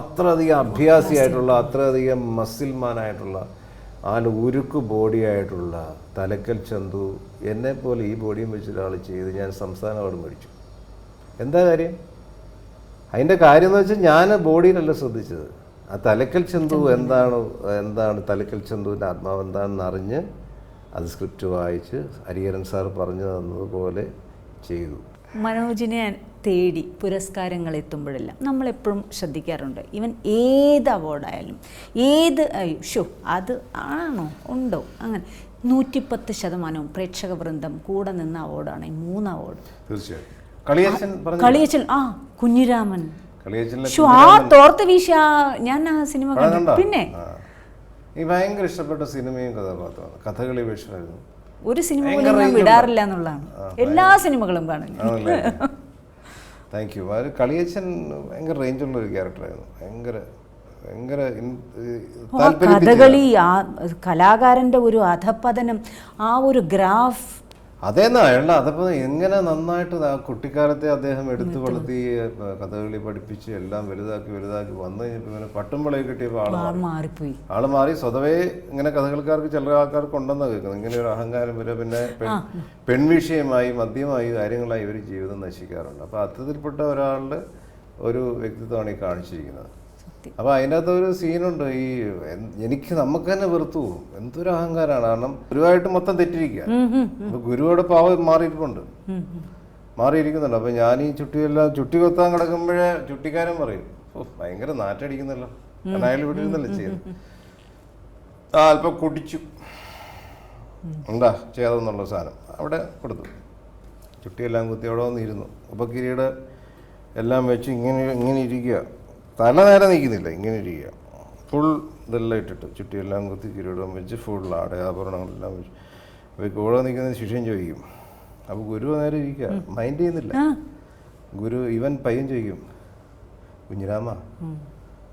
അത്രയധികം അഭ്യാസിയായിട്ടുള്ള അത്രയധികം മസിൽമാനായിട്ടുള്ള ആൾ ഉരുക്ക് ബോഡിയായിട്ടുള്ള തലക്കൽ ചന്തു എന്നെ പോലെ ഈ ബോഡിയും വെച്ച് ഒരാൾ ചെയ്ത് ഞാൻ സംസ്ഥാന അവാർഡ് മേടിച്ചു. എന്താ കാര്യം? അതിന്റെ കാര്യം എന്ന് വെച്ചാൽ ഞാൻ ബോഡിയിലല്ല ശ്രദ്ധിച്ചത്. ആ തലക്കൽ ചന്തു എന്താണ് എന്താണ് തലക്കൽ ചന്തുവിന്റെ ആത്മാവ് എന്താണെന്ന് അറിഞ്ഞ് അത് സ്ക്രിപ്റ്റ് വായിച്ച് ഹരിഹരൻ സാർ പറഞ്ഞു തന്നതുപോലെ ചെയ്തു. മനോജിനെ തേടി പുരസ്കാരങ്ങൾ എത്തുമ്പോഴെല്ലാം നമ്മളെപ്പോഴും ശ്രദ്ധിക്കാറുണ്ട്. ഇവൻ ഏത് അവാർഡായാലും ഏത് ഷോ അത് ആണോ ഉണ്ടോ അങ്ങനെ നൂറ്റിപ്പത്ത് ശതമാനവും പ്രേക്ഷക വൃന്ദം കൂടെ നിന്ന അവാർഡാണ് ഈ മൂന്ന് അവാർഡ്. തീർച്ചയായും. കളിയച്ചൽ ആ കുഞ്ഞിരാമൻ. ആ തോർത്ത് വീശ ഞാൻ ആ സിനിമ കണ്ടു. പിന്നെ. ഈ ഭയങ്കര ഇഷ്ടപ്പെട്ട സിനിമയും കഥാപാത്രമാണ്. കഥകളി വേഷമായിരുന്നു. ഒരു സിനിമ പോലും ഞാൻ വിടാറില്ല എന്നുള്ളതാണ്. എല്ലാ സിനിമകളും കാണും ആണല്ലേ? താങ്ക് യു അത് കളിയച്ചൻ ഭയങ്കര റേഞ്ചുള്ള ഒരു ക്യാരക്ടറായിരുന്നു ഭയങ്കര ഭയങ്കര കഥകളി ആ കലാകാരന്റെ ഒരു അധപ്പതനം ആ ഒരു ഗ്രാഫ് അതേന്നാ അയാളുടെ അതപ്പോ എങ്ങനെ നന്നായിട്ട് ആ കുട്ടിക്കാലത്തെ അദ്ദേഹം എടുത്തു വളർത്തി കഥകളി പഠിപ്പിച്ച് എല്ലാം വലുതാക്കി വലുതാക്കി വന്നു കഴിഞ്ഞപ്പോൾ ഇങ്ങനെ പട്ടുമ്പളയിൽ കിട്ടിയപ്പോൾ ആൾ മാറി. മാറിപ്പോയി. ആൾ മാറി സ്വതവേ ഇങ്ങനെ കഥകൾക്കാർക്ക് ചില ആൾക്കാർക്ക് ഉണ്ടെന്ന് കേൾക്കുന്നത്. ഇങ്ങനെ ഒരു അഹങ്കാരം വരെ പിന്നെ പെൺ- പെൺവിഷയമായി മദ്യമായി കാര്യങ്ങളായി ഇവർ ജീവിതം നശിക്കാറുണ്ട്. അപ്പൊ അത്തരത്തിൽപ്പെട്ട ഒരാളുടെ ഒരു വ്യക്തിത്വമാണ് ഈ കാണിച്ചിരിക്കുന്നത്. സത്യം അപ്പോൾ അതിന്റെ അകത്ത് ഒരു സീനുണ്ട് ഈ എനിക്ക് നമുക്ക് തന്നെ വെറുത്തു പോകും. എന്തൊരു അഹങ്കാരമാണ് കാരണം ഗുരുവായിട്ട് മൊത്തം തെറ്റിരിക്കുക. ഗുരുവോടെ പാവം മാറിയിട്ടുണ്ട് മാറിയിരിക്കുന്നുണ്ട്. അപ്പൊ ഞാൻ ഈ ചുട്ടിയെല്ലാം ചുട്ടി കൊത്താൻ കിടക്കുമ്പോഴേ ചുട്ടിക്കാരൻ പറയും ഭയങ്കര നാറ്റടിക്കുന്നല്ലോ. അയാൾ ഇവിടെ ഇരുന്നല്ലേ ആ അല്പം കുടിച്ചു. ഉണ്ടാ ചെയ്തെന്നുള്ള സാധനം. അവിടെ കൊടുത്തു. ചുട്ടിയെല്ലാം കുത്തി അവിടെ വന്നിരുന്നു. അപ്പൊ കിരീട് എല്ലാം വെച്ച് ഇങ്ങനെ ഇങ്ങനെ ഇരിക്കുക. തല നേരെ നിൽക്കുന്നില്ല ഇങ്ങനെ ഇരിക്കുക. ഫുൾ ഇതെല്ലാം ഇട്ടിട്ട് ചുറ്റിയെല്ലാം കുത്തി കിരീടം വെച്ച് ഫുൾ ആടയാഭരണങ്ങളെല്ലാം വെച്ച്. അപ്പോൾ കൂടെ നിൽക്കുന്ന ശിഷ്യം ചോദിക്കും അപ്പോൾ ഗുരു നേരെ ഇരിക്കുക? മൈൻഡ് ചെയ്യുന്നില്ല? ഗുരു ഇവൻ പയ്യൻ ചോദിക്കും കുഞ്ഞിരാമ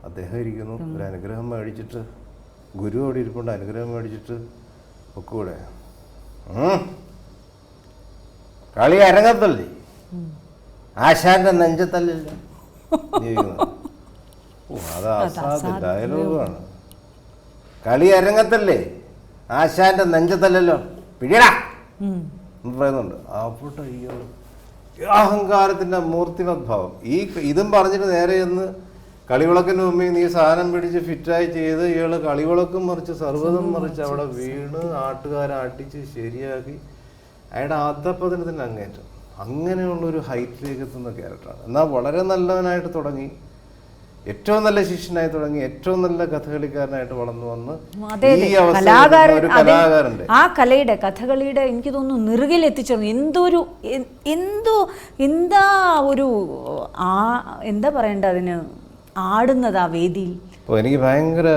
അദ്ദേഹം ഇരിക്കുന്നു ഒരു അനുഗ്രഹം മേടിച്ചിട്ട് ഗുരു അവിടെ ഇരിപ്പുണ്ട് അനുഗ്രഹം മേടിച്ചിട്ട് ഒക്കൂടെ. കളി അരങ്ങത്തല്ലേ ആശാന്റെ നെഞ്ചത്തല്ലല്ലോ. ജീവിക്കുന്നത്. ഓ അത് അസാധ്യ ഡയലോഗാണ് കളി അരങ്ങത്തല്ലേ? ആശാന്റെ നെഞ്ചത്തല്ലല്ലോ. പിഴടാ പറയുന്നുണ്ട്. അപ്പോട്ട് അയ്യോ. അഹങ്കാരത്തിന്റെ മൂർത്തിമദ്ഭാവം. ഈ ഇതും പറഞ്ഞിട്ട് നേരെ ഒന്ന് കളിവിളക്കിന് മുമ്പിൽ നീ സാധനം പിടിച്ച് ഫിറ്റായി ചെയ്ത് ഇയാൾ കളിവിളക്കും മറിച്ച് സർവതും മറിച്ച് അവിടെ വീണ് നാട്ടുകാരെ അടിച്ച് ശരിയാക്കി. അയാളുടെ ആദ്യപതിനത്തിന് അങ്ങേറ്റം. അങ്ങനെയുള്ള ഒരു ഹൈറ്റിലേക്ക് എത്തുന്ന ക്യാരക്ടറാണ് എന്നാൽ വളരെ നല്ലവനായിട്ട് തുടങ്ങി. ഏറ്റവും നല്ല ശിഷ്യനായി തുടങ്ങി ഏറ്റവും നല്ല കഥകളിക്കാരനായിട്ട് വളർന്നു വന്ന് കലാകാരൻ ആ കലയുടെ കഥകളിയുടെ എനിക്ക് തോന്നുന്നു നിറുകിൽ എത്തിച്ചേർന്നു. എന്തൊരു എന്തോ എന്താ ഒരു ആ എന്താ പറയണ്ട അതിന്? ആടുന്നത് ആ വേദിയിൽ. എനിക്ക് ഭയങ്കര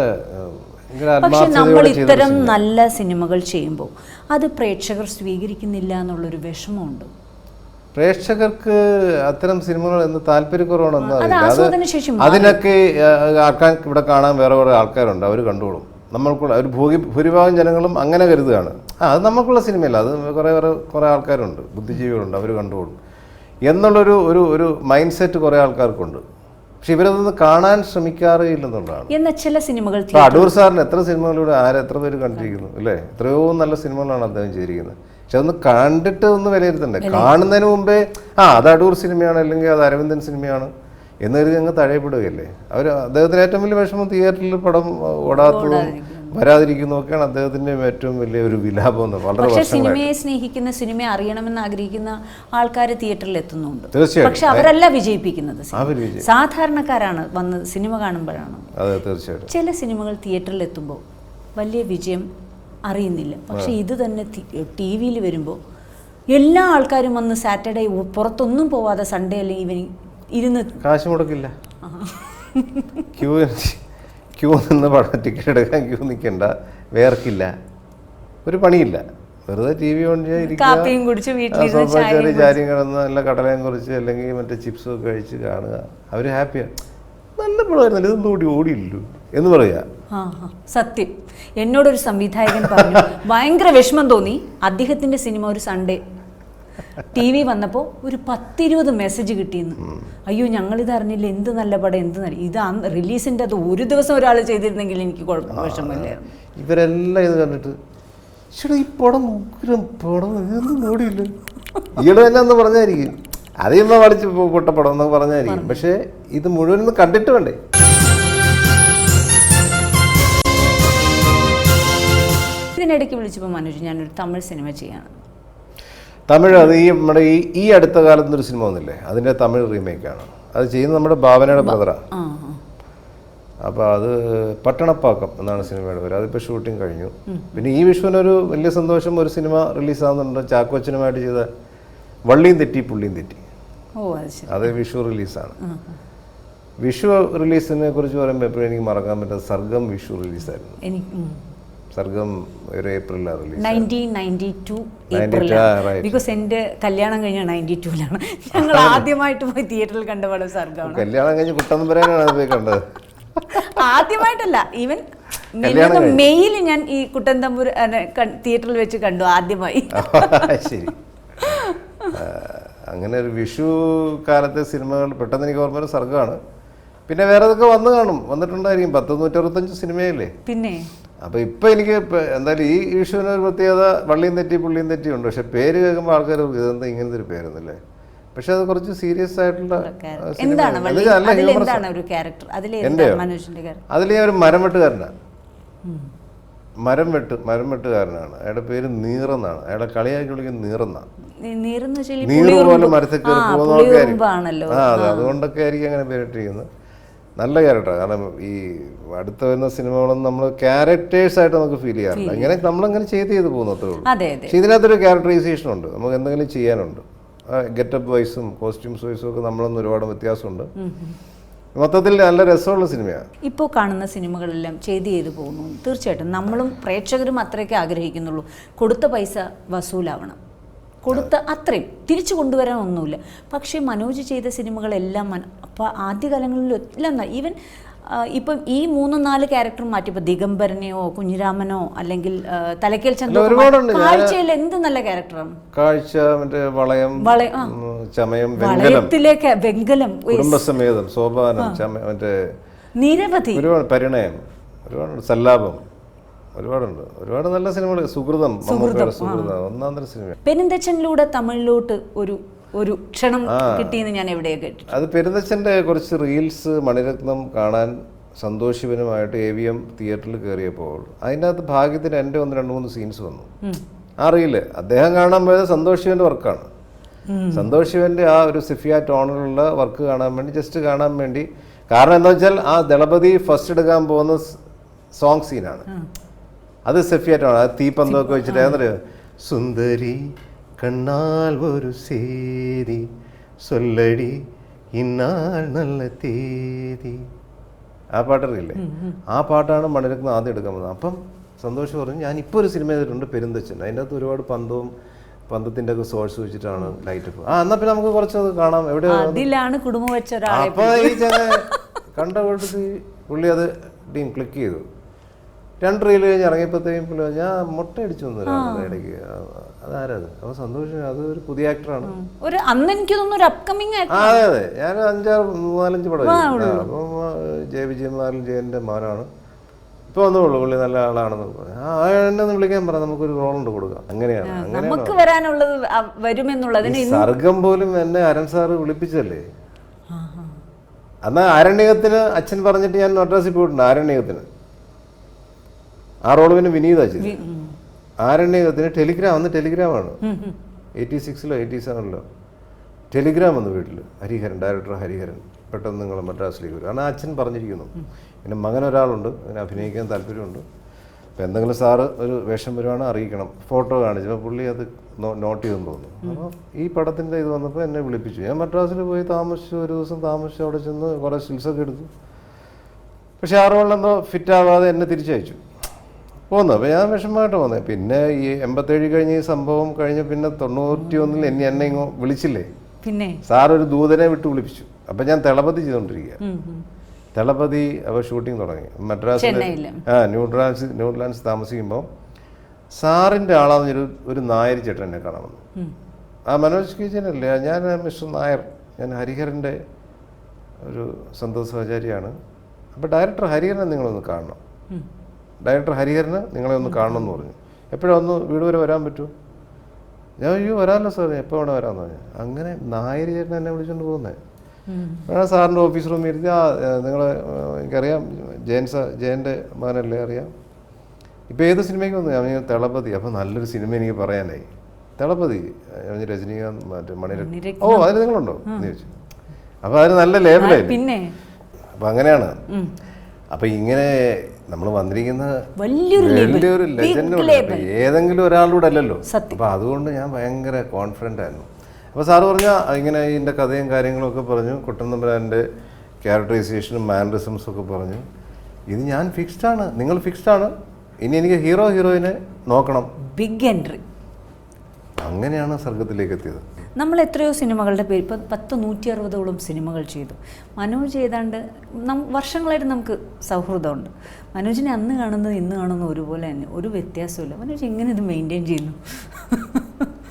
പക്ഷെ നമ്മൾ ഇത്തരം നല്ല സിനിമകൾ ചെയ്യുമ്പോൾ അത് പ്രേക്ഷകർ സ്വീകരിക്കുന്നില്ല എന്നുള്ളൊരു വിഷമമുണ്ട്. പ്രേക്ഷകർക്ക് അത്തരം സിനിമകൾ എന്ന് താല്പര്യക്കുറവാണെന്ന് അറിയില്ല അത് അതിനൊക്കെ ആൾക്കാർ ഇവിടെ കാണാൻ വേറെ കുറേ ആൾക്കാരുണ്ട്. അവർ കണ്ടോളും. നമ്മൾക്കുള്ള ഒരു ഭൂരി ഭൂരിഭാഗം ജനങ്ങളും അങ്ങനെ കരുതുകയാണ്. ആ അത് നമുക്കുള്ള സിനിമയല്ല. അത് കുറേ വേറെ കുറേ ആൾക്കാരുണ്ട്. ബുദ്ധിജീവികളുണ്ട്. അവർ കണ്ടോളും. എന്നുള്ളൊരു ഒരു ഒരു മൈൻഡ് സെറ്റ് കുറേ ആൾക്കാർക്കുണ്ട്. പക്ഷെ ഇവരതൊന്നും കാണാൻ ശ്രമിക്കാറില്ലെന്നുള്ളതാണ് ചില സിനിമകൾ അടൂർ സാറിന് എത്ര സിനിമകളിലൂടെ ആരെ എത്ര പേര് കണ്ടിരിക്കുന്നു? അല്ലേ? എത്രയോ നല്ല സിനിമകളാണ് അദ്ദേഹം ചെയ്തിരിക്കുന്നത്. പക്ഷെ അതൊന്ന് കണ്ടിട്ട് ഒന്ന് വിലയിരുത്തണ്ടേ? കാണുന്നതിന് മുമ്പേ ആ അത് അടൂർ സിനിമയാണ് അല്ലെങ്കിൽ അത് അരവിന്ദൻ സിനിമയാണ് എന്നൊരു അങ്ങ് തഴയപ്പെടുകയല്ലേ? അവർ അദ്ദേഹത്തിന് ഏറ്റവും വലിയ വിഷമം തിയേറ്ററിൽ പടം ഓടാത്തതും വരാതിരിക്കുന്നതൊക്കെയാണ് അദ്ദേഹത്തിന്റെ ഏറ്റവും വലിയ ഒരു വിലാപം വളരെ സിനിമയെ സ്നേഹിക്കുന്ന സിനിമ അറിയണമെന്ന് ആഗ്രഹിക്കുന്ന ആൾക്കാർ തിയേറ്ററിൽ എത്തുന്നുണ്ട്. തീർച്ചയായും പക്ഷെ അവരല്ല വിജയിപ്പിക്കുന്നത് സാധാരണക്കാരാണ് വന്ന് സിനിമ കാണുമ്പോഴാണ്. അതെ തീർച്ചയായിട്ടും. ചില സിനിമകൾ തിയേറ്ററിൽ എത്തുമ്പോൾ വലിയ വിജയം അറിയുന്നില്ല. പക്ഷെ ഇത് തന്നെ ടി വിയിൽ വരുമ്പോൾ എല്ലാ ആൾക്കാരും വന്ന് സാറ്റർഡേ പുറത്തൊന്നും പോവാതെ സൺഡേ അല്ലെങ്കിൽ ഈവനിങ് ഇരുന്ന് കാശ് മുടക്കില്ല. ക്യൂ ക്യൂ നിന്ന് പടം ടിക്കറ്റ് എടുക്കാൻ ക്യൂ നിൽക്കണ്ട വേർക്കില്ല. ഒരു പണിയില്ല. വെറുതെ ടി വി ഓൺ ചാരിയും കിടന്ന് നല്ല കടലയും കുറിച്ച് അല്ലെങ്കിൽ മറ്റേ ചിപ്സും ഒക്കെ കഴിച്ച് കാണുക. അവർ ഹാപ്പിയാണ് നല്ല പടമായിരുന്നല്ലോ? ഇതൊന്നും ഓടി ഓടിയില്ലല്ലോ. എന്ന് പറയുക ആ, സത്യം. എന്നോടൊരു സംവിധായകൻ പറഞ്ഞു ഭയങ്കര വിഷമം തോന്നി. അദ്ദേഹത്തിന്റെ സിനിമ ഒരു സൺഡേ ടി വി വന്നപ്പോൾ ഒരു പത്തിരുപത് മെസ്സേജ് കിട്ടിയെന്ന്. അയ്യോ ഞങ്ങളിത് അറിഞ്ഞില്ല. എന്ത് നല്ല പടം എന്ത് നല്ല ഇത് റിലീസിന്റെ റിലീസിന്റെ അത് ഒരു ദിവസം ഒരാൾ ചെയ്തിരുന്നെങ്കിൽ എനിക്ക് കുഴപ്പം വിഷമമില്ലായിരുന്നു. ഇവരെല്ലാം ഇത് കണ്ടിട്ട് ചേട്ടാ ഈ പടം ഉഗ്രം പടം. ഇതൊന്നും നോടിയില്ല. ഈയിടെ തന്നെ ഒന്ന് പറഞ്ഞായിരിക്കും. അതിമ്മ പഠിച്ച് പടം എന്നൊക്കെ പറഞ്ഞായിരിക്കും. പക്ഷേ ഇത് മുഴുവൻ കണ്ടിട്ട് വേണ്ടേ? ഇതിനിടയ്ക്ക് വിളിച്ചപ്പോൾ മനോജ് ഞാനൊരു തമിഴ് സിനിമ ചെയ്യാണ്. തമിഴ് അത് ഈ നമ്മുടെ ഈ ഈ അടുത്ത കാലത്ത് ഒരു സിനിമ വന്നില്ലേ? അതിന്റെ തമിഴ് റീമേക്കാണ്. അത് ചെയ്യുന്നത് നമ്മുടെ ഭാവനയുടെ ബ്രദറാണ്. അപ്പോൾ അത് പട്ടണപ്പാക്കം എന്നാണ് സിനിമയുടെ പേര്. അതിപ്പോൾ ഷൂട്ടിംഗ് കഴിഞ്ഞു. പിന്നെ ഈ വിഷുവിനൊരു വലിയ സന്തോഷം ഒരു സിനിമ റിലീസാകുന്നുണ്ട്. ചാക്കോച്ചനുമായിട്ട് ചെയ്ത വള്ളിയും തെറ്റി പുള്ളിയും തെറ്റി. അത് വിഷു റിലീസാണ്. വിഷു റിലീസിനെ കുറിച്ച് പറയുമ്പോൾ എപ്പോഴും എനിക്ക് മറക്കാൻ പറ്റാത്ത സർഗം വിഷു റിലീസായിരുന്നു. സർഗം ഒരു ഏപ്രിൽ. ബിക്കോസ് എന്റെ കല്യാണം കഴിഞ്ഞ നയന്റി ടൂലാണ് ഞങ്ങൾ ആദ്യമായിട്ട് പോയി തിയേറ്ററിൽ കണ്ട പടം സർഗമാണ്. കല്യാണം കഴിഞ്ഞ് കുട്ടം പറയാനാണ് അത് പോയി കണ്ടത്. ആദ്യമായിട്ടല്ല ഈവൻ മെയിൽ ഞാൻ ഈ കുട്ടൻതമ്പൂർ തിയേറ്ററിൽ വെച്ച് കണ്ടു ആദ്യമായി. ശരി. അങ്ങനെ ഒരു വിഷു കാലത്തെ സിനിമകൾ പെട്ടെന്ന് എനിക്ക് ഓർമ്മ സർഗമാണ്. പിന്നെ വേറെ ഇതൊക്കെ വന്നു കാണും. വന്നിട്ടുണ്ടായിരിക്കും പത്ത് നൂറ്ററുപത്തഞ്ച് സിനിമയല്ലേ? പിന്നെ? അപ്പോൾ ഇപ്പോൾ എനിക്ക് എന്തായാലും ഈ വിഷുവിന് ഒരു പ്രത്യേകത വള്ളിയും തെറ്റി പുള്ളിയും തെറ്റി ഉണ്ട്. പക്ഷെ പേര് കേൾക്കുമ്പോൾ ആൾക്കാർ ഇതെന്താ ഇങ്ങനത്തെ ഒരു പേരെന്നല്ലേ പക്ഷെ അത് കുറച്ച് സീരിയസ് ആയിട്ടുള്ള അതിൽ ഞാൻ ഒരു മരം വെട്ടുകാരനാണ് മരം വെട്ട് മരം വെട്ടുകാരനാണ് അയാളുടെ പേര് നീറെന്നാണ്. അയാളെ കളിയാക്കി വിളിക്കുന്ന നീറെന്നാണ് നീറ് പോലെ മരത്തിൽ കയറി പോകുന്ന ആൾക്കാർ ആ. അതെ അതുകൊണ്ടൊക്കെ ആയിരിക്കും അങ്ങനെ പേരിട്ടിരിക്കുന്നത്. നല്ല ക്യാരക്ടർ കാരണം ഈ അടുത്ത വരുന്ന സിനിമകളൊന്നും നമ്മൾ ക്യാരക്ടേഴ്സ് ആയിട്ട് നമുക്ക് ഫീൽ ചെയ്യാറില്ല. ഇങ്ങനെ നമ്മളങ്ങനെ ചെയ്ത് ചെയ്ത് പോകുന്നത്രേ ഉള്ളൂ. പക്ഷെ ഇതിനകത്തൊരു ക്യാരക്ടറൈസേഷൻ ഉണ്ട്. നമുക്ക് എന്തെങ്കിലും ചെയ്യാനുണ്ട്. ഗെറ്റപ്പ് വൈസും കോസ്റ്റ്യൂംസ് വൈസും ഒക്കെ നമ്മളൊന്നും ഒരുപാട് വ്യത്യാസമുണ്ട്. മൊത്തത്തിൽ നല്ല രസമുള്ള സിനിമയാണ് ഇപ്പോൾ കാണുന്ന സിനിമകളെല്ലാം ചെയ്ത് ചെയ്ത് പോകുന്നു. തീർച്ചയായിട്ടും നമ്മളും പ്രേക്ഷകരും അത്രയൊക്കെ ആഗ്രഹിക്കുന്നുള്ളൂ. കൊടുത്ത പൈസ വസൂലാവണം. കൊടുത്ത അത്രയും. തിരിച്ചു കൊണ്ടുവരാൻ ഒന്നുമില്ല പക്ഷേ മനോജ് ചെയ്ത സിനിമകളെല്ലാം മന അപ്പോൾ ആദ്യകാലങ്ങളിൽ എല്ലാം ഈവൻ ഇപ്പം ഈ മൂന്ന് നാല് ക്യാരക്ടർ മാറ്റി ഇപ്പോൾ ദിഗംബരനെയോ കുഞ്ഞിരാമനോ അല്ലെങ്കിൽ തലക്കേൽ ചന്ദ്ര കാഴ്ചയിൽ എന്ത് നല്ല ക്യാരക്ടറാണ് കാഴ്ച മറ്റേ വളയം ചമയം വെങ്കലം. വളയത്തിലേക്ക് വെങ്കലം. ഉയ്, കുടുംബസമേതം സോപാനം ചമ മറ്റേ നിരവധി. ഒരുപാട് പരിണയം സല്ലാപം. ഒരുപാടുണ്ട്. ഒരുപാട് നല്ല സിനിമകൾ സുഹൃതം ഒന്നാം തരം സിനിമ പെരുന്തച്ചനിലൂടെ തമിഴിലോട്ട് ഒരു ഒരു ക്ഷണം കിട്ടിയെന്ന് ഞാൻ എവിടെയോ കേട്ടു അത് പെരുന്തച്ഛന്റെ കുറച്ച് റീൽസ് മണിരത്നം കാണാൻ സന്തോഷിപനുമായിട്ട് എ വി എം തിയേറ്ററിൽ കയറിയപ്പോൾ അതിന്റെ അകത്ത് ഭാഗ്യത്തിന് എന്റെ ഒന്ന് രണ്ട് മൂന്ന് സീൻസ് വന്നു. ആ റീൽ. അദ്ദേഹം കാണാൻ പോയത് സന്തോഷ് വർക്കാണ്. സന്തോഷ് ആ ഒരു സിഫിയ ടോണിലുള്ള വർക്ക് കാണാൻ വേണ്ടി ജസ്റ്റ് കാണാൻ വേണ്ടി. കാരണം എന്താ വെച്ചാൽ ആ ദളപതി ഫസ്റ്റ് എടുക്കാൻ പോകുന്ന സോങ് സീനാണ് അത് സെഫിയായിട്ടാണ്? അത് തീപ്പന്തമൊക്കെ വെച്ചിട്ട് സുന്ദരി കണ്ണാൽ ഒരു സേരി സൊല്ലടി ഇന്നാൾ നല്ല തേതി. ആ പാട്ടറിയില്ലേ? ആ പാട്ടാണ് മണിരത്നം ആദ്യം എടുക്കാൻ പോകുന്നത്. അപ്പം സന്തോഷം പറഞ്ഞു ഞാൻ ഇപ്പോൾ ഒരു സിനിമ ചെയ്തിട്ടുണ്ട് പെരുന്തച്ചൻ അതിന്റെ അകത്ത് ഒരുപാട് പന്തവും പന്തത്തിന്റെ ഒക്കെ സോഴ്സ് വെച്ചിട്ടാണ് ലൈറ്റ് ആ എന്നാൽ പിന്നെ നമുക്ക് കുറച്ചത് കാണാം. എവിടെ അതിലാണ് കുടുംബം വെച്ച അപ്പൊ ഈ കണ്ട കൂട്ടത്തിൽ പുള്ളി അത് ക്ലിക്ക് ചെയ്തു. രണ്ട് റീൽ കഴിഞ്ഞ് ഇറങ്ങിയപ്പോഴത്തേക്കും പുള്ളി ഞാൻ മുട്ട അടിച്ചു വന്നു ഇടയ്ക്ക്. അതാരത്? അപ്പൊ സന്തോഷം അത് ഒരു പുതിയ ആക്ടറാണ് ഒരു അന്ന് എനിക്ക് തോന്നുന്നു ഒരു അപ്കമിങ് അതെ അതെ. ഞാൻ അഞ്ചാറ് നാലഞ്ച് പടം അപ്പം ജെ വിജയൻ വിജയകുമാരൻ ജയന്റെ മാനാണ് ഇപ്പൊ വന്നുള്ളൂ പുള്ളി നല്ല ആളാണെന്ന് പറഞ്ഞു. ആ എന്നെ വിളിക്കാൻ പറ നമുക്കൊരു റോളുണ്ട് കൊടുക്കാം. അങ്ങനെയാണ് നമുക്ക് വരാനുള്ളത് വരുമെന്നുള്ളതിന് സർഗം പോലും എന്നെ അരൺ സാറ് വിളിപ്പിച്ചല്ലേ? അന്നാ ആരണ്യകത്തിന് അച്ഛൻ പറഞ്ഞിട്ട് ഞാൻ മദ്രാസിൽ പോയിട്ടുണ്ട് ആരണ്യകത്തിന്. ആ റോൾ പിന്നെ വിനീത ചെയ്തു ആരണ്യത്തിന് ടെലിഗ്രാം അന്ന് ടെലിഗ്രാമാണ് എയ്റ്റി സിക്സിലോ എയ്റ്റി സെവനിലോ ടെലിഗ്രാം വന്നു വീട്ടിൽ. ഹരിഹരൻ ഡയറക്ടർ ഹരിഹരൻ. പെട്ടെന്ന് നിങ്ങൾ മദ്രാസിലേക്ക് വരും. കാരണം അച്ഛൻ പറഞ്ഞിരിക്കുന്നു. പിന്നെ മകൻ ഒരാളുണ്ട്. അതിനെ അഭിനയിക്കാൻ താല്പര്യമുണ്ട്. അപ്പോൾ എന്തെങ്കിലും സാറ് ഒരു വേഷം വരുവാണ് അറിയിക്കണം. ഫോട്ടോ കാണിച്ചപ്പോൾ പുള്ളി അത് നോട്ട് ചെയ്തെന്ന് തോന്നുന്നു. അപ്പോൾ ഈ പടത്തിന്റെ ഇത് വന്നപ്പോൾ എന്നെ വിളിപ്പിച്ചു. ഞാൻ മദ്രാസിൽ പോയി താമസിച്ചു ഒരു ദിവസം താമസിച്ചു അവിടെ ചെന്ന് കുറേ സ്റ്റിൽസൊക്കെ എടുത്തു. പക്ഷേ ആ റോളിലെന്തോ ഫിറ്റ് ആവാതെ എന്നെ തിരിച്ചയച്ചു. പോന്നു. അപ്പോൾ ഞാൻ വിഷമമായിട്ട് പോന്നത് പിന്നെ ഈ എൺപത്തേഴ് കഴിഞ്ഞ് ഈ സംഭവം കഴിഞ്ഞ് പിന്നെ തൊണ്ണൂറ്റി ഒന്നിൽ എന്നെ എന്നെ ഇങ്ങോ വിളിച്ചില്ലേ? പിന്നെ? സാർ ഒരു ദൂതനെ വിട്ട് വിളിപ്പിച്ചു. അപ്പം ഞാൻ തെളപതി ചെയ്തുകൊണ്ടിരിക്കുക അവ അപ്പോൾ ഷൂട്ടിംഗ് തുടങ്ങി. മദ്രാസ് ആ ന്യൂട്രാൻസ് ന്യൂട്രാൻസ് താമസിക്കുമ്പോൾ സാറിന്റെ ആളാന്ന് ഒരു ഒരു നായർ ചേട്ടൻ എന്നെ കാണാൻ വന്നു. ആ മനോജ് കീച്ചനല്ലേ ഞാൻ മിസ്റ്റർ നായർ. ഞാൻ ഹരിഹരന്റെ ഒരു സന്തോഷ് സഹചാരിയാണ്. അപ്പോൾ ഡയറക്ടർ ഹരിഹരനെ നിങ്ങളൊന്ന് കാണണം. ഡയറക്ടർ ഹരിഹരന് നിങ്ങളെ ഒന്ന് കാണണം എന്ന് പറഞ്ഞു. എപ്പോഴാണ് ഒന്ന് വീട് വരെ വരാൻ പറ്റുമോ ഞാൻ അയ്യോ വരാമല്ലോ സാർ എപ്പോൾ ഇവിടെ വരാമെന്ന് പറഞ്ഞു. അങ്ങനെ നായര് ചേട്ടൻ എന്നെ വിളിച്ചുകൊണ്ട് പോകുന്നത്. വേണം സാറിന്റെ ഓഫീസ് റൂമിൽ ഇരുത്തി ആ നിങ്ങൾ എനിക്കറിയാം ജയൻ സാർ ജയന്റെ മകനല്ലേ അറിയാം. ഇപ്പോൾ ഏത് സിനിമയ്ക്ക് വന്നു? ഞാൻ തെളപതി. അപ്പോൾ നല്ലൊരു സിനിമ എനിക്ക് പറയാനായി. തളപതി ഞാൻ രജനീകാന്ത് മറ്റേ മണി. ഓ അതിൽ നിങ്ങളുണ്ടോ? എന്ന് ചോദിച്ചു. അപ്പോൾ അതിന് നല്ല ലേബലായി. പിന്നെ? അപ്പം അങ്ങനെയാണ്. അപ്പം ഇങ്ങനെ നമ്മൾ വന്നിരിക്കുന്ന വലിയൊരു. ലെജൻഡ് ഏതെങ്കിലും ഒരാളുടെ അല്ലല്ലോ. അപ്പൊ അതുകൊണ്ട് ഞാൻ ഭയങ്കര കോൺഫിഡന്റ് ആയിരുന്നു. അപ്പോൾ സാറ് പറഞ്ഞ ഇങ്ങനെ ഇതിന്റെ കഥയും കാര്യങ്ങളും ഒക്കെ പറഞ്ഞു. കുട്ടന്തമ്പുരാന്റെ ക്യാരക്ടറൈസേഷനും മാനറിസംസ് ഒക്കെ പറഞ്ഞു. ഇത് ഞാൻ ഫിക്സ്ഡ് ആണ്. നിങ്ങൾ ഫിക്സ്ഡ് ആണ്. ഇനി എനിക്ക് ഹീറോ ഹീറോയിനെ നോക്കണം. ബിഗ് എൻട്രി അങ്ങനെയാണ് സർഗത്തിലേക്ക് എത്തിയത്. നമ്മൾ എത്രയോ സിനിമകളുടെ പേര് ഇപ്പം പത്ത് നൂറ്റി അറുപതോളം സിനിമകൾ ചെയ്തു. മനോജ് ഏതാണ്ട് നം വർഷങ്ങളായിട്ട് നമുക്ക് സൗഹൃദമുണ്ട്. മനോജിനെ അന്ന് കാണുന്നത് ഇന്ന് കാണുന്നത് ഒരുപോലെ തന്നെ ഒരു വ്യത്യാസമില്ല മനോജ് എങ്ങനെ ഇത് മെയിന്റെയിൻ ചെയ്യുന്നു?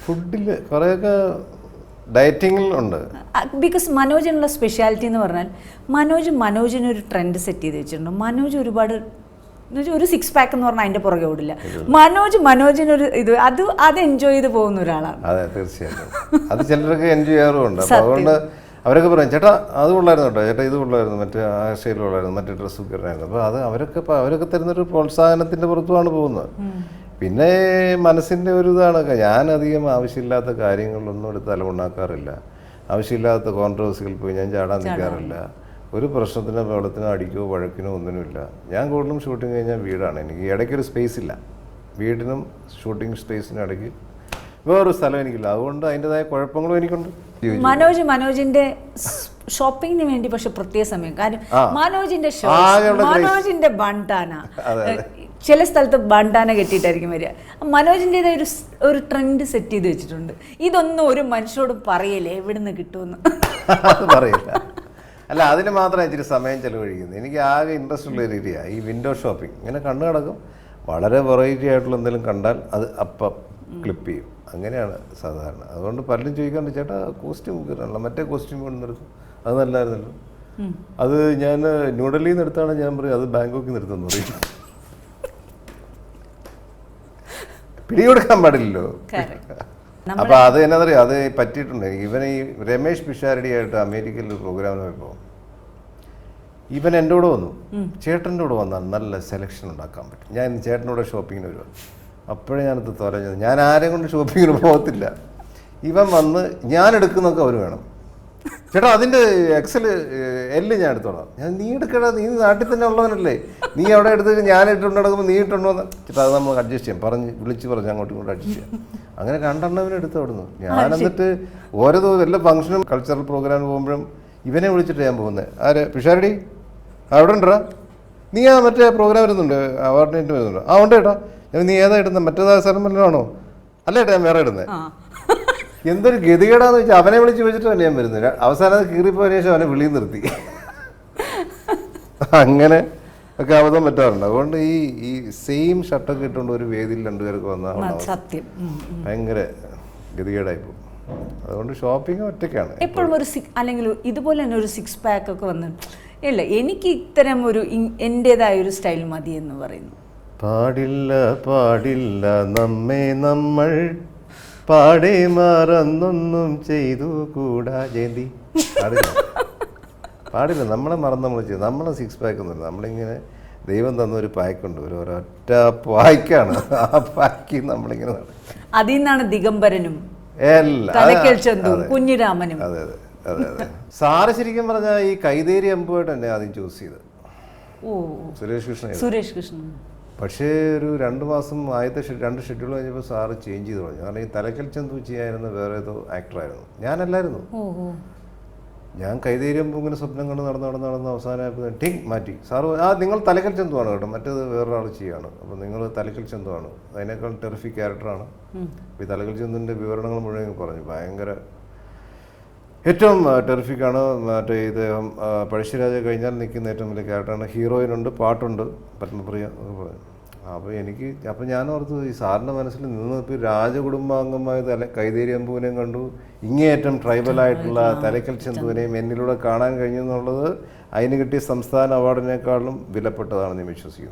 ഫുഡിൽ കുറേയൊക്കെ ഡയറ്റിങ്ങിൽ ഉണ്ട്. ബിക്കോസ് മനോജിനുള്ള സ്പെഷ്യാലിറ്റി എന്ന് പറഞ്ഞാൽ മനോജ് മനോജിനൊരു ട്രെൻഡ് സെറ്റ് ചെയ്ത് വെച്ചിട്ടുണ്ട്. മനോജ് ഒരുപാട് എന്ന് വെച്ചാൽ ഒരു സിക്സ് പാക്ക് എന്ന് പറഞ്ഞാൽ അതിന്റെ പുറകെ ഓടില്ല. മനോജ് മനോജിനൊരു ഇത് അത് അത് എൻജോയ് ചെയ്ത് പോകുന്ന ഒരാളാണ്. അതെ തീർച്ചയായിട്ടും. അത് ചിലർക്ക് എൻജോയ് ചെയ്യാറുമുണ്ട്. അതുകൊണ്ട് അവരൊക്കെ പറയും ചേട്ടാ അത് കൊള്ളായിരുന്നു കേട്ടോ ചേട്ടാ ഇത് കൊള്ളായിരുന്നു. മറ്റേ ആ കൊള്ളായിരുന്നു. മറ്റേ ഡ്രസ്സ് കിട്ടായിരുന്നു അപ്പോൾ അത് അവരൊക്കെ അവരൊക്കെ തരുന്നൊരു പ്രോത്സാഹനത്തിന്റെ പുറത്തുമാണ് പോകുന്നത്. പിന്നെ മനസ്സിന്റെ ഒരു ഇതാണ്. ഞാൻ അധികം ആവശ്യമില്ലാത്ത കാര്യങ്ങളിലൊന്നും എടുത്ത് തലമുണ്ടാക്കാറില്ല. ആവശ്യമില്ലാത്ത കോൺട്രവേഴ്സികൾ പോയി ഞാൻ ചാടാൻ. നിൽക്കാറില്ല. ഒരു പ്രശ്നത്തിനോ വെള്ളത്തിനോ അടിക്കോ വഴക്കിനോ ഒന്നിനുമില്ല. ഞാൻ കൂടുതലും ഷൂട്ടിങ് കഴിഞ്ഞാൽ വീടാണ്. എനിക്ക് ഇടയ്ക്കൊരു സ്പേസ് ഇല്ല. വീടിനും ഷൂട്ടിംഗ് സ്പേസിനും ഇടയ്ക്ക് വേറൊരു സ്ഥലം എനിക്കില്ല. അതുകൊണ്ട് അതിന്റെതായ കുഴപ്പങ്ങളും എനിക്കുണ്ട്. മനോജ് മനോജിന്റെ ഷോപ്പിംഗിന് വേണ്ടി പക്ഷെ പ്രത്യേക സമയം. കാരണം മനോജിന്റെ മനോജിന്റെ ബണ്ടാന. ചില സ്ഥലത്ത് ബണ്ടാന കെട്ടിയിട്ടായിരിക്കും വരിക. മനോജിന്റെതായ ഒരു ഒരു ട്രെൻഡ് സെറ്റ് ചെയ്ത് വെച്ചിട്ടുണ്ട്. ഇതൊന്നും ഒരു മനുഷ്യരോട് പറയല്ലേ എവിടുന്ന് കിട്ടുമെന്ന്? പറയില്ല. അല്ല അതിന് മാത്രമേ ഇച്ചിരി സമയം ചെലവഴിക്കുന്നത് എനിക്ക് ആകെ ഇൻട്രസ്റ്റ് ഉള്ള ഒരു ഏരിയ ഈ വിൻഡോ ഷോപ്പിംഗ് ഇങ്ങനെ കണ്ണു കിടക്കും. വളരെ വെറൈറ്റി ആയിട്ടുള്ള എന്തെങ്കിലും കണ്ടാൽ അത് അപ്പം ക്ലിപ്പ് ചെയ്യും. അങ്ങനെയാണ് സാധാരണ. അതുകൊണ്ട് പലരും ചോദിക്കാണ്ട് ചേട്ടാ കോസ്റ്റ്യൂം കയറാനുള്ള മറ്റേ കോസ്റ്റ്യൂം കൊണ്ട് നിർത്തും അത് നല്ലായിരുന്നല്ലോ. അത് ഞാൻ ന്യൂഡൽഹിയിൽ നിന്ന് എടുത്താണ് ഞാൻ പറയും അത് ബാങ്കോക്കിൽ നിന്ന് എടുത്തെന്ന് പറയും. പിടികൊടുക്കാൻ പാടില്ലല്ലോ. അപ്പൊ അത് എന്നാ പറയാ അത് പറ്റിയിട്ടുണ്ട്. ഇവൻ ഈ രമേശ് പിഷാരടിയായിട്ട് അമേരിക്കയിൽ ഒരു പ്രോഗ്രാമിന് പോയപ്പോൾ ഇവൻ എന്റെ കൂടെ വന്നു. ചേട്ടന്റെ കൂടെ വന്നാൽ നല്ല സെലക്ഷൻ ഉണ്ടാക്കാൻ പറ്റും. ഞാൻ ചേട്ടനോട് ഷോപ്പിങ്ങിന് വരുവാ. അപ്പോഴേ ഞാനത് തുറഞ്ഞത് ഞാൻ ആരെയും കൊണ്ട് ഷോപ്പിങ്ങിന് പോകത്തില്ല. ഇവൻ വന്ന് ഞാൻ എടുക്കുന്നൊക്കെ അവർ വേണം. ചേട്ടാ അതിന്റെ എക്സൽ എല്ല് ഞാൻ എടുത്തോളാം. ഞാൻ നീ എടുക്കടാ നീ നാട്ടിൽ തന്നെ ഉള്ളവനല്ലേ. നീ അവിടെ എടുത്തിട്ട് ഞാൻ ഇട്ടുകൊണ്ട് നടക്കുമ്പോൾ നീ ഇട്ടുണ്ടോ ചേട്ടാ അത് നമ്മൾ അഡ്ജസ്റ്റ് ചെയ്യാം. പറഞ്ഞ് വിളിച്ച് പറഞ്ഞ് അങ്ങോട്ടും ഇങ്ങോട്ടും അഡ്ജസ്റ്റ് ചെയ്യാം. അങ്ങനെ കണ്ടെണ്ണവനെ എടുത്ത് അവിടുന്ന്. ഞാൻ എന്നിട്ട് ഓരോ ദിവസം എല്ലാ ഫംഗ്ഷനും കൾച്ചറൽ പ്രോഗ്രാമിന് പോകുമ്പോഴും ഇവനെ വിളിച്ചിട്ട് ഞാൻ പോകുന്നത് ആര്? പിഷാരടി? അവിടെ ഉണ്ടോ? നീ ആ മറ്റേ പ്രോഗ്രാം വരുന്നുണ്ട് അവാർഡിനേറ്റ് വരുന്നുണ്ട്. ആ ഉണ്ട് ചേട്ടാ. ഞാൻ നീ ഏതാ ഇടുന്നത് മറ്റേതാ സ്ഥലം വല്ലതാണോ അല്ല ചേട്ടാ ഞാൻ വേറെ ഇടുന്നത് എന്തൊരു ഗതികേടാന്ന് വെച്ചാൽ അവനെ വിളിച്ച് വെച്ചിട്ട് തന്നെ ഞാൻ വരുന്നില്ല അവസാനം അത് കീറിപ്പോയതിനു ശേഷം അവനെ വിളി നിർത്തി. അങ്ങനെ ഒക്കെ അബദ്ധം പറ്റാറുണ്ട്. അതുകൊണ്ട് ഈ ഈ സെയിം ഷർട്ടൊക്കെ ഇട്ടുകൊണ്ട് ഒരു വേദിയിൽ രണ്ടുപേർക്ക് വന്നാൽ സത്യം. ഭയങ്കര ഗതികേടായി പോകും. അതുകൊണ്ട് ഷോപ്പിംഗ് ഒറ്റയ്ക്കാണ് എപ്പോഴും ഒരു അല്ലെങ്കിൽ ഇതുപോലെ തന്നെ ഒരു സിക്സ് പാക്ക് ഒക്കെ വന്ന് ഇല്ല എനിക്ക് ഇത്തരം ഒരു എന്റെതായ ഒരു സ്റ്റൈൽ മതി എന്ന് പറയുന്നു. പാടില്ല പാടില്ല നമ്മെ നമ്മൾ പാടെ മറന്നൊന്നും ചെയ്തു കൂടാ ജയന്തി. പാടില്ല. പാടില്ല. നമ്മളെ മറന്ന് നമ്മൾ ചെയ്തു. നമ്മളെ സിക്സ് പാക്ക് ഒന്നുമില്ല നമ്മളിങ്ങനെ ദൈവം തന്ന ഒരു പാക്കുണ്ട് ഒരു ഒരൊറ്റ പായ്ക്കാണ് ആ പായ്ക്ക് നമ്മളിങ്ങനെ. അതിൽ നിന്നാണ് ദിഗംബരനും കുഞ്ഞിരാമനും. അതെ അതെ അതെ അതെ. സാറ് ശരിക്കും പറഞ്ഞാൽ ഈ കൈതേരി അമ്പുമായിട്ട് തന്നെ ആദ്യം ചൂസ് ചെയ്തത്. സുരേഷ് കൃഷ്ണ സുരേഷ് കൃഷ്ണൻ. പക്ഷേ ഒരു രണ്ട് മാസം ആദ്യത്തെ രണ്ട് ഷെഡ്യൂൾ കഴിഞ്ഞപ്പോൾ സാറ് ചേഞ്ച് ചെയ്ത് പറഞ്ഞു. കാരണം ഈ തലക്കൽ ചന്തു ചെയ്യായിരുന്ന വേറെ ഏതോ ആക്ടറായിരുന്നു. ഞാനല്ലായിരുന്നു. ഞാൻ കൈതേരിയുമ്പോൾ ഇങ്ങനെ സ്വപ്നം കണ്ട് നടന്ന് നടന്ന് നടന്ന് അവസാനം ടിങ് മാറ്റി. സാറ് ആ നിങ്ങൾ തലക്കൽ ചന്തുവാണ് കേട്ടോ. മറ്റേത് വേറൊരാൾ ചെയ്യാണ്. അപ്പോൾ നിങ്ങൾ തലക്കൽ ചന്തുവാണ്. അതിനേക്കാൾ ടെറിഫിക് ക്യാരക്ടറാണ് ഈ തലക്കൽ ചന്തുവിന്റെ വിവരണങ്ങൾ മുഴുവൻ പറഞ്ഞു. ഭയങ്കര ഏറ്റവും ടെറിഫിക്കാണ് മറ്റേ ഇദ്ദേഹം ആ, പഴശ്ശിരാജ കഴിഞ്ഞാൽ നിൽക്കുന്ന ഏറ്റവും വലിയ ക്യാരക്ടറാണ് ഹീറോയിനുണ്ട് പാട്ടുണ്ട്. പത്മപ്രിയ എന്നൊക്കെ പറഞ്ഞു. അപ്പോൾ എനിക്ക് അപ്പോൾ ഞാൻ ഓർത്തു ഈ സാറിന്റെ മനസ്സിൽ നിന്ന് ഇപ്പോൾ രാജകുടുംബാംഗമായ തല കൈതേരി അമ്പുവിനെയും കണ്ടു. ഇങ്ങേയറ്റം ട്രൈബലായിട്ടുള്ള തലക്കൽ ചന്തുവിനെയും എന്നിലൂടെ കാണാൻ കഴിഞ്ഞു എന്നുള്ളത് അതിന് കിട്ടിയ സംസ്ഥാന അവാർഡിനേക്കാളും വിലപ്പെട്ടതാണെന്ന് ഞാൻ വിശ്വസിക്കുന്നു.